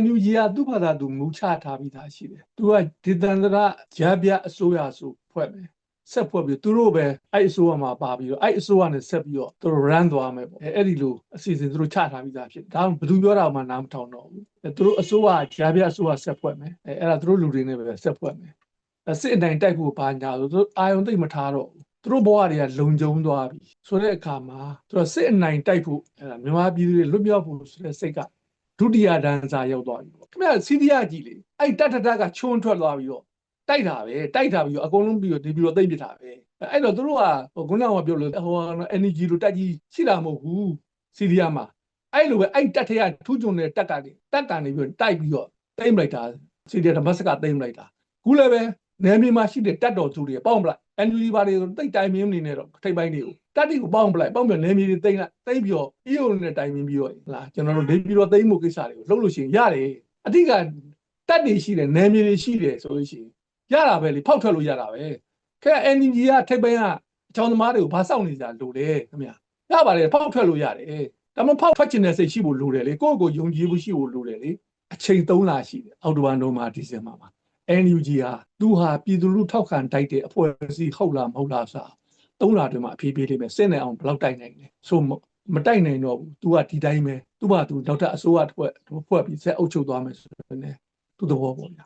NUG ကသူ့ဘာသာသူမူချထားပြီးသားရှိတယ်သူကဒေသန္တရဂျပြအစိုးရဆိုဖွဲ့မယ်ဆက်ဖွဲ့ပြီးသူတို့ပဲအဲ့အစိုးရမှာပါပြီးတော့အဲ့အစိုးရနဲ့ဆက်ပြီးတော့သူတို့ run သွားမယ်ပေါ့အဲအဲ့ဒီလိုအစီအစဉ်သူတို့ချထားပြီးသားဖြစ်တယ်ဒါမှဘယ်သူပြောတာမှနားမထောင်တော့ဘူးအဲသူတို့အစိုးရဂျပြအစိုးရဆက်ဖွဲ့မယ်အဲအဲ့ဒါသူတို့လူတွေနဲ့ပဲဆက်ဖွဲ့မယ်အဲစစ်အနိုင်တိုက်ဖို့ဘာညာဆိုသူတို့အာယုံသိမ့်မထားတော့ဘူးသူတို့ဘဝတွေကလုံခြုံသွားပြီဆိုတဲ့အခါမှာသူတို့စစ်အနိုင်တိုက်ဖို့အဲဒါမြန်မာပြည်သူတွေလွတ်မြောက်ဖို့ဆိုတဲ့စိတ်က ဒုတိယဒန်းစာရောက်သွားပြီပေါ့ခင်ဗျာစီးရီးယားကြည့်လေအဲ့တတ်တတ်ကချွန်းထွက်သွားပြီးတော့တိုက်တာပဲတိုက်တာပြီးတော့အကုန်လုံးပြီးတော့ဒီပြီးတော့သိမ့်ပစ်တာပဲအဲ့တော့သူတို့ကဟိုခုနကပြောလို့ဟို energy လိုတက်ကြီးရှိတာမဟုတ်ဘူးစီးရီးယားမှာအဲ့လိုပဲအဲ့တက်ထရထူးချွန်တဲ့တက်ကနေတက်ကနေပြီးတော့တိုက်ပြီးတော့သိမ့်လိုက်တာစီးရီးယားဒမတ်စကသိမ့်လိုက်တာခုလည်းပဲ နယ်မြေမှာရှိတဲ့တက်တော်သူတွေပေါင်းပလိုက် NUG ဘာတွေတိတ်တိုင်မင်းနေနဲ့တော့ထိပ်ပိုင်းတွေကိုတက်တိကိုပေါင်းပလိုက်ပေါင်းပြီးနယ်မြေတွေတိမ့်လိုက်တိမ့်ပြီးတော့ EO နဲ့တိုင်မင်းပြီးတော့လာကျွန်တော်တို့နေပြီးတော့တိမ့်မှုကိစ္စတွေကိုလှုပ်လို့ရှိရင်ရတယ်အတိကတက်တွေရှိတယ်နယ်မြေတွေရှိတယ်ဆိုလို့ရှိရင်ရတာပဲလေဖောက်ထွက်လို့ရတာပဲခဲ NUG ကထိပ်ပိုင်းကအချောင်းသမားတွေကိုဘာစောင့်နေကြလို့လဲခင်ဗျာရပါတယ်ဖောက်ထွက်လို့ရတယ်ဒါမှဖောက်ထွက်ချင်တဲ့စိတ်ရှိဖို့လိုတယ်လေကိုယ့်ကိုယ်ယုံကြည်မှုရှိဖို့လိုတယ်လေအချိန်3လရှိတယ်အောက်တိုဘာနိုမှာဒီဇင်ဘာမှာ NUG ဟာ သူဟာပြည်သူလူထောက်ခံတိုက်တဲ့အဖွဲ့အစည်းဟုတ်လားမဟုတ်လားဆိုတာသုံးလအတွင်းမှာအဖြေပေးလိမ့်မယ်စစ်နေအောင်ဘယ်လောက်တိုက်နိုင်လဲဆိုမတိုက်နိုင်တော့ဘူး तू ကဒီတိုင်းပဲ तू က तू နောက်ထပ်အစိုးရတစ်ဖွဲ့ဖွဲ့ပြီးဆက်အုပ်ချုပ်သွားမယ်ဆိုတော့ねသူ့သဘောပေါ့ဗျာ